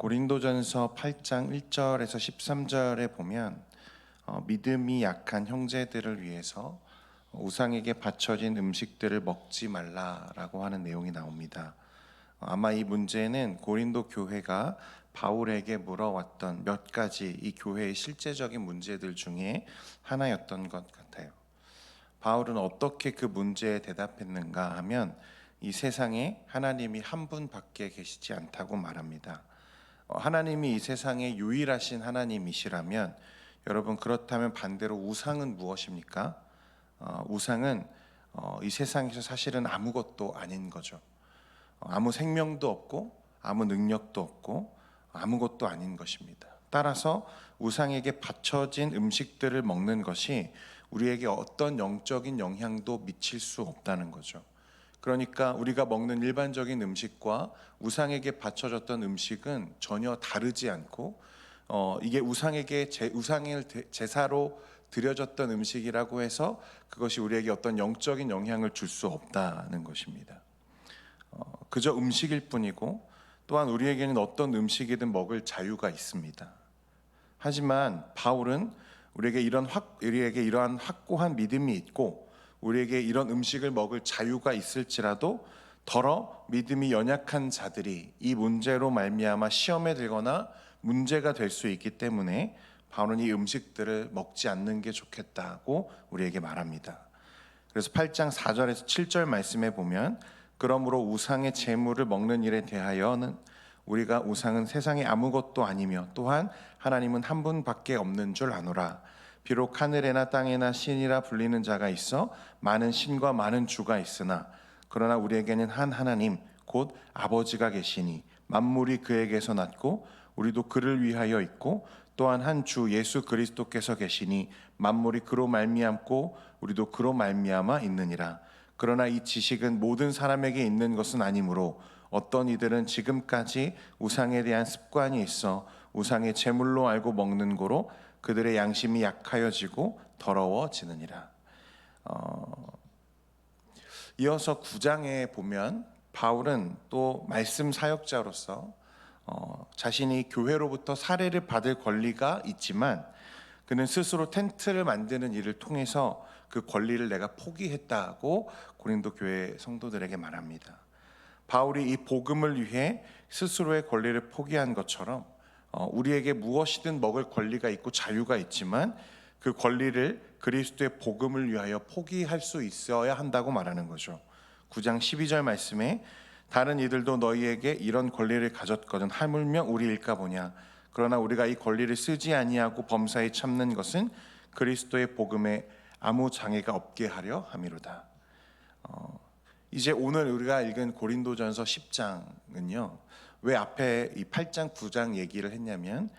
고린도전서 8장 1절에서 13절에 보면 어, 믿음이 약한 형제들을 위해서 우상에게 바쳐진 음식들을 먹지 말라라고 하는 내용이 나옵니다. 어, 아마 이 문제는 고린도 교회가 바울에게 물어왔던 몇 가지 이 교회의 실제적인 문제들 중에 하나였던 것 같아요. 바울은 어떻게 그 문제에 대답했는가 하면 이 세상에 하나님이 한 분밖에 계시지 않다고 말합니다. 어, 하나님이 이 세상에 유일하신 하나님이시라면 여러분 그렇다면 반대로 우상은 무엇입니까? 어, 우상은 어, 이 세상에서 사실은 아무것도 아닌 거죠. 어, 아무 생명도 없고 아무 능력도 없고 아무것도 아닌 것입니다. 따라서 우상에게 바쳐진 음식들을 먹는 것이 우리에게 어떤 영적인 영향도 미칠 수 없다는 거죠. 그러니까 우리가 먹는 일반적인 음식과 우상에게 바쳐졌던 음식은 전혀 다르지 않고 어, 이게 우상에게 제, 우상을 대- 제사로 드려졌던 음식이라고 해서 그것이 우리에게 어떤 영적인 영향을 줄 수 없다는 것입니다. 어, 그저 음식일 뿐이고 또한 우리에게는 어떤 음식이든 먹을 자유가 있습니다. 하지만 바울은 우리에게 이런 확 우리에게 이러한 확고한 믿음이 있고 우리에게 이런 음식을 먹을 자유가 있을지라도 더러 믿음이 연약한 자들이 이 문제로 말미암아 시험에 들거나 문제가 될 수 있기 때문에 바울은 이 음식들을 먹지 않는 게 좋겠다고 우리에게 말합니다. 그래서 8장 4절에서 7절 말씀에 보면 그러므로 우상의 재물을 먹는 일에 대하여는 우리가 우상은 세상에 아무것도 아니며 또한 하나님은 한 분밖에 없는 줄 아노라. 비록 하늘에나 땅에나 신이라 불리는 자가 있어 많은 신과 많은 주가 있으나 그러나 우리에게는 한 하나님 곧 아버지가 계시니 만물이 그에게서 났고 우리도 그를 위하여 있고 또한 한 주 예수 그리스도께서 계시니 만물이 그로 말미암고 우리도 그로 말미암아 있느니라. 그러나 이 지식은 모든 사람에게 있는 것은 아니므로 어떤 이들은 지금까지 우상에 대한 습관이 있어 우상의 제물로 알고 먹는 거로 그들의 양심이 약하여지고 더러워지느니라. 어, 이어서 9장에 보면 바울은 또 말씀 사역자로서 어, 자신이 교회로부터 사례를 받을 권리가 있지만 그는 스스로 텐트를 만드는 일을 통해서 그 권리를 내가 포기했다고 고린도 교회 성도들에게 말합니다. 바울이 이 복음을 위해 스스로의 권리를 포기한 것처럼 어, 우리에게 무엇이든 먹을 권리가 있고 자유가 있지만 그 권리를 그리스도의 복음을 위하여 포기할 수 있어야 한다고 말하는 거죠. 9장 12절 말씀에 다른 이들도 너희에게 이런 권리를 가졌거든 하물며 우리일까 보냐 그러나 우리가 이 권리를 쓰지 아니하고 범사에 참는 것은 그리스도의 복음에 아무 장애가 없게 하려 함이로다. 어, 이제 오늘 우리가 읽은 고린도전서 10장은요. 왜 앞에 이 8장, 9장 얘기를 했냐면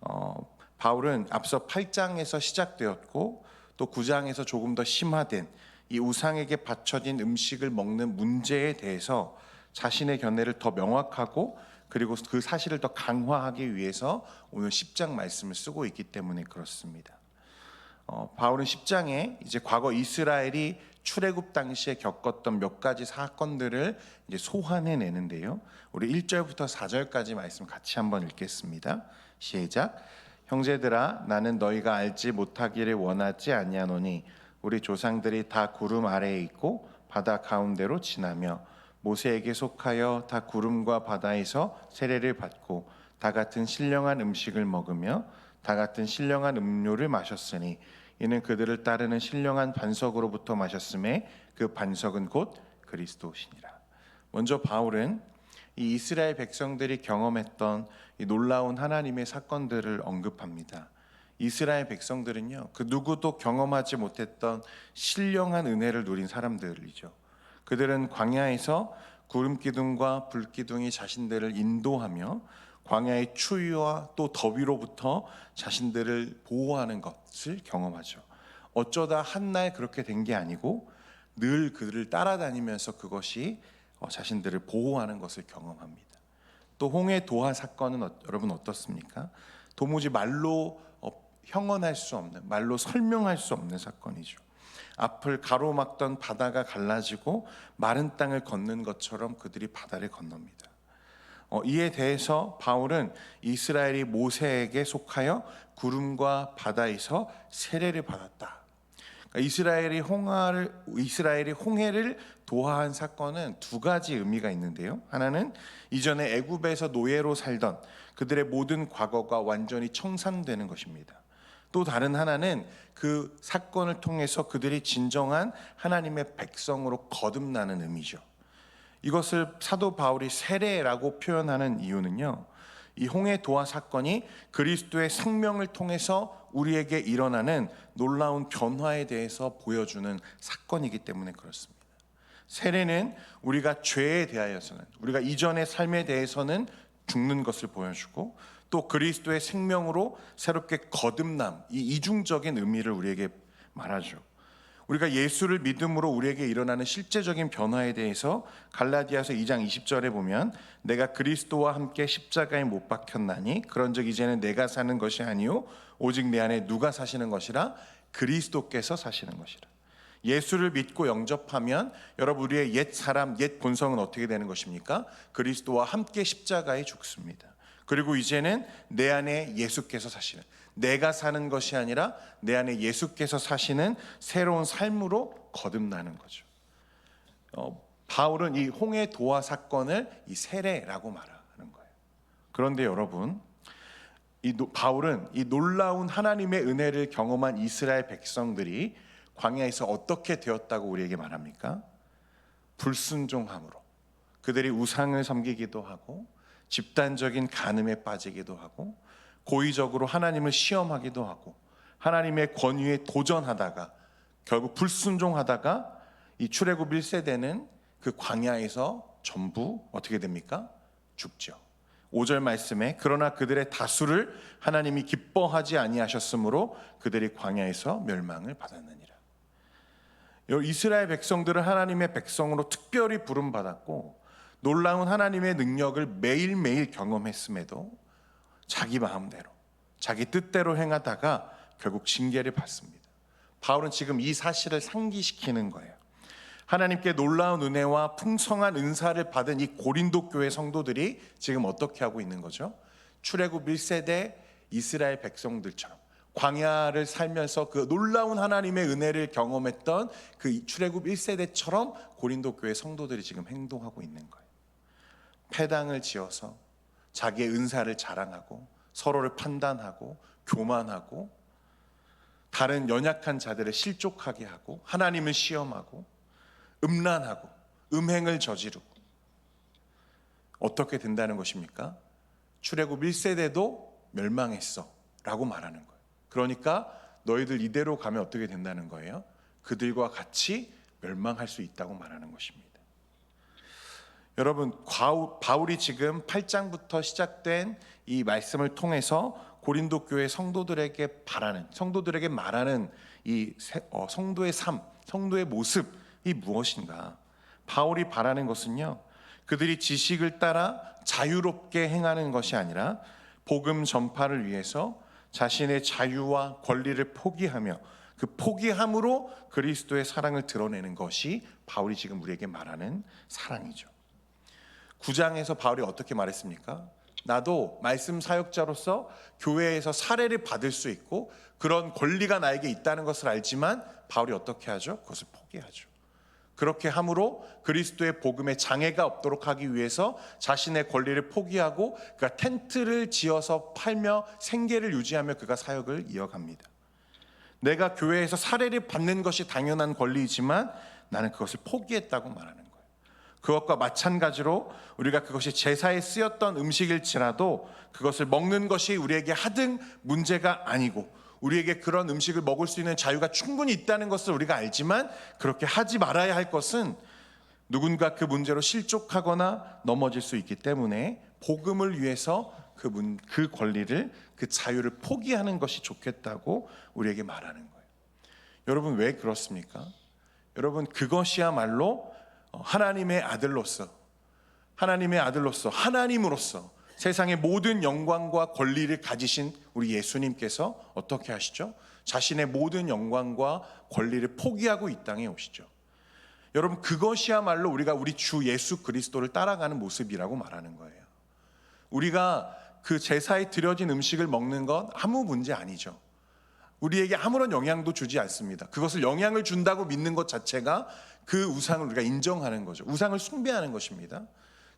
어, 바울은 앞서 8장에서 시작되었고 또 9장에서 조금 더 심화된 이 우상에게 바쳐진 음식을 먹는 문제에 대해서 자신의 견해를 더 명확하고 그리고 그 사실을 더 강화하기 위해서 오늘 10장 말씀을 쓰고 있기 때문에 그렇습니다. 어, 바울은 10장에 이제 과거 이스라엘이 출애굽 당시에 겪었던 몇 가지 사건들을 이제 소환해 내는데요. 우리 1절부터 4절까지 말씀 같이 한번 읽겠습니다. 시작. 형제들아 나는 너희가 알지 못하기를 원하지 아니하노니 우리 조상들이 다 구름 아래에 있고 바다 가운데로 지나며 모세에게 속하여 다 구름과 바다에서 세례를 받고 다 같은 신령한 음식을 먹으며 다 같은 신령한 음료를 마셨으니 이는 그들을 따르는 신령한 반석으로부터 마셨음에 그 반석은 곧 그리스도시니라. 먼저 바울은 이 이스라엘 백성들이 경험했던 이 놀라운 하나님의 사건들을 언급합니다. 이스라엘 백성들은요, 그 누구도 경험하지 못했던 신령한 은혜를 누린 사람들이죠. 그들은 광야에서 구름 기둥과 불 기둥이 자신들을 인도하며 광야의 추위와 또 더위로부터 자신들을 보호하는 것을 경험하죠. 어쩌다 한날 그렇게 된 게 아니고 늘 그들을 따라다니면서 그것이 어, 자신들을 보호하는 것을 경험합니다. 또 홍해 도하 사건은 어- 여러분 어떻습니까? 도무지 말로 어, 형언할 수 없는 말로 설명할 수 없는 사건이죠. 앞을 가로막던 바다가 갈라지고 마른 땅을 걷는 것처럼 그들이 바다를 건넙니다. 어, 이에 대해서 바울은 이스라엘이 모세에게 속하여 구름과 바다에서 세례를 받았다. 그러니까 이스라엘이 홍하를 이스라엘이 홍해를 도하한 사건은 두 가지 의미가 있는데요. 하나는 이전에 애굽에서 노예로 살던 그들의 모든 과거가 완전히 청산되는 것입니다. 또 다른 하나는 그 사건을 통해서 그들이 진정한 하나님의 백성으로 거듭나는 의미죠. 이것을 사도 바울이 세례라고 표현하는 이유는요. 이 홍해 도화 사건이 그리스도의 생명을 통해서 우리에게 일어나는 놀라운 변화에 대해서 보여주는 사건이기 때문에 그렇습니다. 세례는 우리가 죄에 대하여서는 우리가 이전의 삶에 대해서는 죽는 것을 보여주고 또 그리스도의 생명으로 새롭게 거듭남 이 이중적인 의미를 우리에게 말하죠. 우리가 예수를 믿음으로 우리에게 일어나는 실제적인 변화에 대해서 갈라디아서 2장 20절에 보면 내가 그리스도와 함께 십자가에 못 박혔나니 그런즉 이제는 내가 사는 것이 아니요 오직 내 안에 누가 사시는 것이라 그리스도께서 사시는 것이라. 예수를 믿고 영접하면 여러분 우리의 옛 사람 옛 본성은 어떻게 되는 것입니까? 그리스도와 함께 십자가에 죽습니다. 그리고 이제는 내 안에 예수께서 사시는 내가 사는 것이 아니라 내 안에 예수께서 사시는 새로운 삶으로 거듭나는 거죠. 어, 바울은 이 홍해 도화 사건을 이 세례라고 말하는 거예요. 그런데 여러분, 이 노- 바울은 이 놀라운 하나님의 은혜를 경험한 이스라엘 백성들이 광야에서 어떻게 되었다고 우리에게 말합니까? 불순종함으로 그들이 우상을 섬기기도 하고 집단적인 간음에 빠지기도 하고 고의적으로 하나님을 시험하기도 하고 하나님의 권위에 도전하다가 결국 불순종하다가 이 출애굽 1세대는 그 광야에서 전부 어떻게 됩니까? 죽죠. 5절 말씀에 그러나 그들의 다수를 하나님이 기뻐하지 아니하셨으므로 그들이 광야에서 멸망을 받았느니라. 여- 이스라엘 백성들은 하나님의 백성으로 특별히 부름 받았고 놀라운 하나님의 능력을 매일매일 경험했음에도 자기 마음대로 자기 뜻대로 행하다가 결국 징계를 받습니다. 바울은 지금 이 사실을 상기시키는 거예요. 하나님께 놀라운 은혜와 풍성한 은사를 받은 이 고린도 교회 성도들이 지금 어떻게 하고 있는 거죠? 출애굽 1세대 이스라엘 백성들처럼 광야를 살면서 그 놀라운 하나님의 은혜를 경험했던 그 출애굽 1세대처럼 고린도 교회 성도들이 지금 행동하고 있는 거예요. 패당을 지어서 자기의 은사를 자랑하고 서로를 판단하고 교만하고 다른 연약한 자들을 실족하게 하고 하나님을 시험하고 음란하고 음행을 저지르고 어떻게 된다는 것입니까? 출애굽 1세대도 멸망했어라고 말하는 거예요. 그러니까 너희들 이대로 가면 어떻게 된다는 거예요? 그들과 같이 멸망할 수 있다고 말하는 것입니다. 여러분 바울이 지금 8장부터 시작된 이 말씀을 통해서 고린도 교회 성도들에게 바라는 성도들에게 말하는 이 세- 어, 성도의 삶, 성도의 모습이 무엇인가? 바울이 바라는 것은요. 그들이 지식을 따라 자유롭게 행하는 것이 아니라 복음 전파를 위해서 자신의 자유와 권리를 포기하며 그 포기함으로 그리스도의 사랑을 드러내는 것이 바울이 지금 우리에게 말하는 사랑이죠. 9장에서 바울이 어떻게 말했습니까? 나도 말씀 사역자로서 교회에서 사례를 받을 수 있고 그런 권리가 나에게 있다는 것을 알지만 바울이 어떻게 하죠? 그것을 포기하죠. 그렇게 함으로 그리스도의 복음에 장애가 없도록 하기 위해서 자신의 권리를 포기하고 그가 텐트를 지어서 팔며 생계를 유지하며 그가 사역을 이어갑니다. 내가 교회에서 사례를 받는 것이 당연한 권리이지만 나는 그것을 포기했다고 말하는 거예요. 그것과 마찬가지로 우리가 그것이 제사에 쓰였던 음식일지라도 그것을 먹는 것이 우리에게 하등 문제가 아니고 우리에게 그런 음식을 먹을 수 있는 자유가 충분히 있다는 것을 우리가 알지만 그렇게 하지 말아야 할 것은 누군가 그 문제로 실족하거나 넘어질 수 있기 때문에 복음을 위해서 그, 문, 그 권리를 그 자유를 포기하는 것이 좋겠다고 우리에게 말하는 거예요. 여러분 왜 그렇습니까? 여러분 그것이야말로 어, 하나님의 아들로서 하나님의 아들로서 하나님으로서 세상의 모든 영광과 권리를 가지신 우리 예수님께서 어떻게 하시죠? 자신의 모든 영광과 권리를 포기하고 이 땅에 오시죠. 여러분 그것이야말로 우리가 우리 주 예수 그리스도를 따라가는 모습이라고 말하는 거예요. 우리가 그 제사에 드려진 음식을 먹는 건 아무 문제 아니죠. 우리에게 아무런 영향도 주지 않습니다. 그것을 영향을 준다고 믿는 것 자체가 그 우상을 우리가 인정하는 거죠. 우상을 숭배하는 것입니다.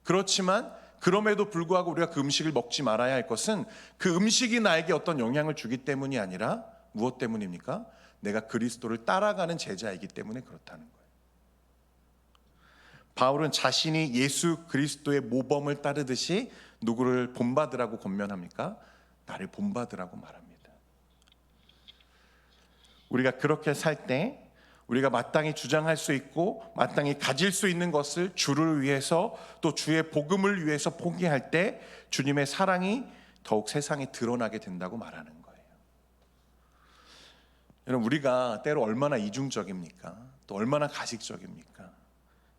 그렇지만 그럼에도 불구하고 우리가 그 음식을 먹지 말아야 할 것은 그 음식이 나에게 어떤 영향을 주기 때문이 아니라 무엇 때문입니까? 내가 그리스도를 따라가는 제자이기 때문에 그렇다는 거예요. 바울은 자신이 예수 그리스도의 모범을 따르듯이 누구를 본받으라고 권면합니까? 나를 본받으라고 말합니다. 우리가 그렇게 살 때 우리가 마땅히 주장할 수 있고 마땅히 가질 수 있는 것을 주를 위해서 또 주의 복음을 위해서 포기할 때 주님의 사랑이 더욱 세상에 드러나게 된다고 말하는 거예요. 여러분 우리가 때로 얼마나 이중적입니까? 또 얼마나 가식적입니까?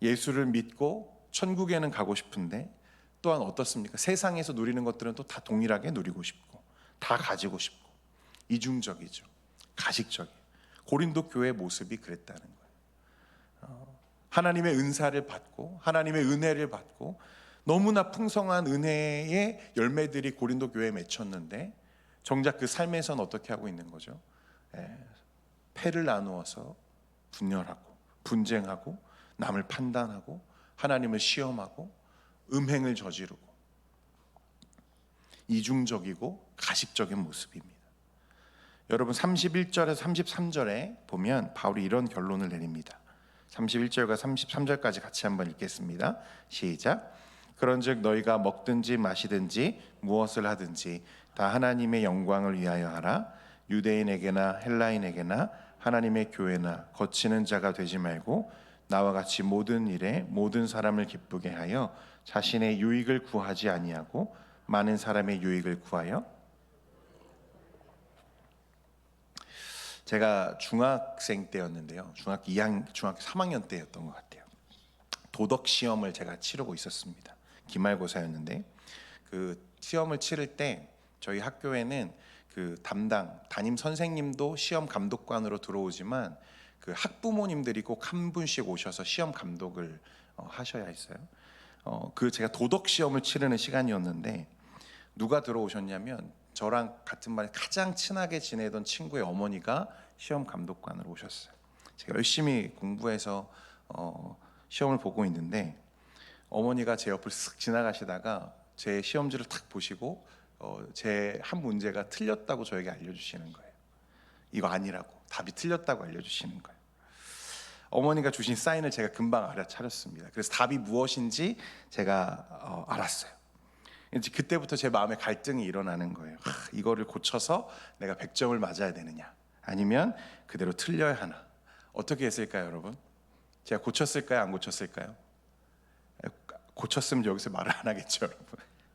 예수를 믿고 천국에는 가고 싶은데 또한 어떻습니까? 세상에서 누리는 것들은 또 다 동일하게 누리고 싶고 다 가지고 싶고 이중적이죠. 가식적이에요. 고린도 교회 모습이 그랬다는 거예요. 어, 하나님의 은사를 받고 하나님의 은혜를 받고 너무나 풍성한 은혜의 열매들이 고린도 교회에 맺혔는데 정작 그 삶에선 어떻게 하고 있는 거죠? 예, 패를 나누어서 분열하고 분쟁하고 남을 판단하고 하나님을 시험하고 음행을 저지르고 이중적이고 가식적인 모습입니다. 여러분 31절에서 33절에 보면 바울이 이런 결론을 내립니다. 31절과 33절까지 같이 한번 읽겠습니다. 시작. 그런즉 너희가 먹든지 마시든지 무엇을 하든지 다 하나님의 영광을 위하여 하라. 유대인에게나 헬라인에게나 하나님의 교회나 거치는 자가 되지 말고 나와 같이 모든 일에 모든 사람을 기쁘게 하여 자신의 유익을 구하지 아니하고 많은 사람의 유익을 구하여 제가 중학생 때였는데요. 중학교 2학 중학교 3학년 때였던 것 같아요. 도덕 시험을 제가 치르고 있었습니다. 기말고사였는데 그 시험을 치를 때 저희 학교에는 그 담당 담임 선생님도 시험 감독관으로 들어오지만 그 학부모님들이 꼭 한 분씩 오셔서 시험 감독을 어, 하셔야 했어요. 어, 그 제가 도덕 시험을 치르는 시간이었는데 누가 들어오셨냐면 저랑 같은 반에 가장 친하게 지내던 친구의 어머니가 시험 감독관으로 오셨어요. 제가 열심히 공부해서 어, 시험을 보고 있는데 어머니가 제 옆을 쓱 지나가시다가 제 시험지를 탁 보시고 어, 제 한 문제가 틀렸다고 저에게 알려주시는 거예요. 이거 아니라고 답이 틀렸다고 알려주시는 거예요. 어머니가 주신 사인을 제가 금방 알아차렸습니다. 그래서 답이 무엇인지 제가 어, 알았어요. 이제 그때부터 제 마음에 갈등이 일어나는 거예요. 하, 이거를 고쳐서 내가 100점을 맞아야 되느냐 아니면 그대로 틀려야 하나 어떻게 했을까요 여러분? 제가 고쳤을까요 안 고쳤을까요? 고쳤으면 여기서 말을 안 하겠죠 여러분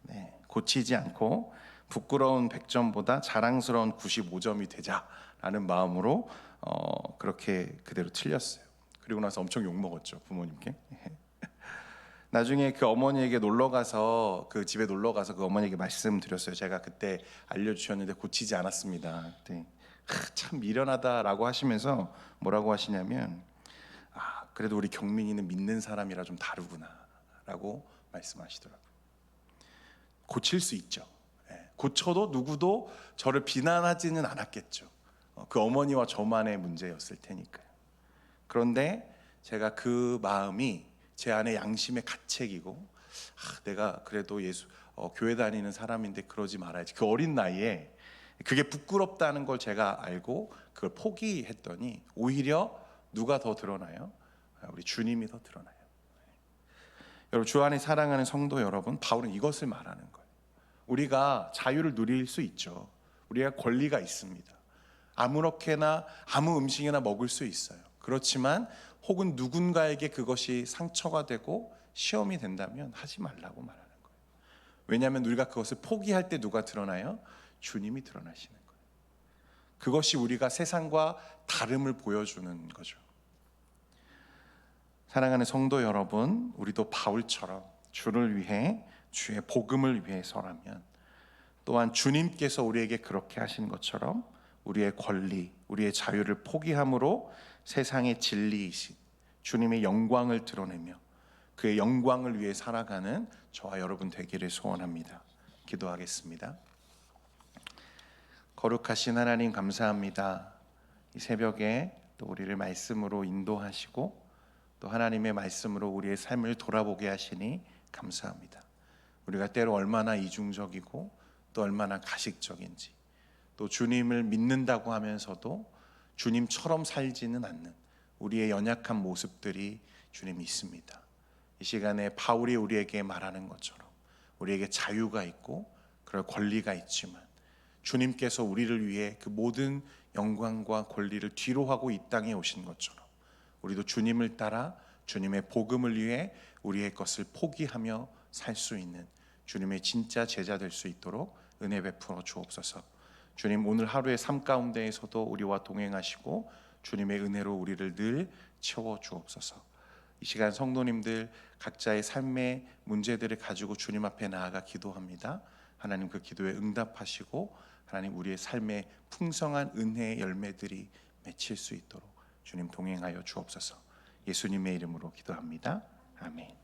네, 고치지 않고 부끄러운 100점보다 자랑스러운 95점이 되자라는 마음으로 어, 그렇게 그대로 틀렸어요 그리고 나서 엄청 욕먹었죠 부모님께 나중에 그 어머니에게 놀러 가서 그 집에 놀러 가서 그 어머니에게 말씀드렸어요. 제가 그때 알려주셨는데 고치지 않았습니다. 그때 참 미련하다라고 하시면서 뭐라고 하시냐면 아 그래도 우리 경민이는 믿는 사람이라 좀 다르구나라고 말씀하시더라고요. 고칠 수 있죠. 예, 고쳐도 누구도 저를 비난하지는 않았겠죠. 어, 그 어머니와 저만의 문제였을 테니까요. 그런데 제가 그 마음이 제 안에 양심의 가책이고 아, 내가 그래도 예수 어, 교회 다니는 사람인데 그러지 말아야지. 그 어린 나이에 그게 부끄럽다는 걸 제가 알고 그걸 포기했더니 오히려 누가 더 드러나요? 아, 우리 주님이 더 드러나요. 여러분 주 안에 사랑하는 성도 여러분, 바울은 이것을 말하는 거예요. 우리가 자유를 누릴 수 있죠. 우리가 권리가 있습니다. 아무렇게나 아무 음식이나 먹을 수 있어요. 그렇지만 혹은 누군가에게 그것이 상처가 되고 시험이 된다면 하지 말라고 말하는 거예요. 왜냐하면 우리가 그것을 포기할 때 누가 드러나요? 주님이 드러나시는 거예요. 그것이 우리가 세상과 다름을 보여주는 거죠. 사랑하는 성도 여러분, 우리도 바울처럼 주를 위해 주의 복음을 위해서라면 또한 주님께서 우리에게 그렇게 하신 것처럼 우리의 권리, 우리의 자유를 포기함으로 세상의 진리이신 주님의 영광을 드러내며 그의 영광을 위해 살아가는 저와 여러분 되기를 소원합니다. 기도하겠습니다. 거룩하신 하나님 감사합니다. 이 새벽에 또 우리를 말씀으로 인도하시고 또 하나님의 말씀으로 우리의 삶을 돌아보게 하시니 감사합니다. 우리가 때로 얼마나 이중적이고 또 얼마나 가식적인지 또 주님을 믿는다고 하면서도 주님처럼 살지는 않는 우리의 연약한 모습들이 주님 있습니다. 이 시간에 바울이 우리에게 말하는 것처럼 우리에게 자유가 있고 그럴 권리가 있지만 주님께서 우리를 위해 그 모든 영광과 권리를 뒤로 하고 이 땅에 오신 것처럼 우리도 주님을 따라 주님의 복음을 위해 우리의 것을 포기하며 살 수 있는 주님의 진짜 제자 될 수 있도록 은혜 베풀어 주옵소서. 주님 오늘 하루의 삶 가운데에서도 우리와 동행하시고 주님의 은혜로 우리를 늘 채워 주옵소서. 이 시간 성도님들 각자의 삶의 문제들을 가지고 주님 앞에 나아가 기도합니다. 하나님 그 기도에 응답하시고 하나님 우리의 삶에 풍성한 은혜의 열매들이 맺힐 수 있도록 주님 동행하여 주옵소서. 예수님의 이름으로 기도합니다. 아멘.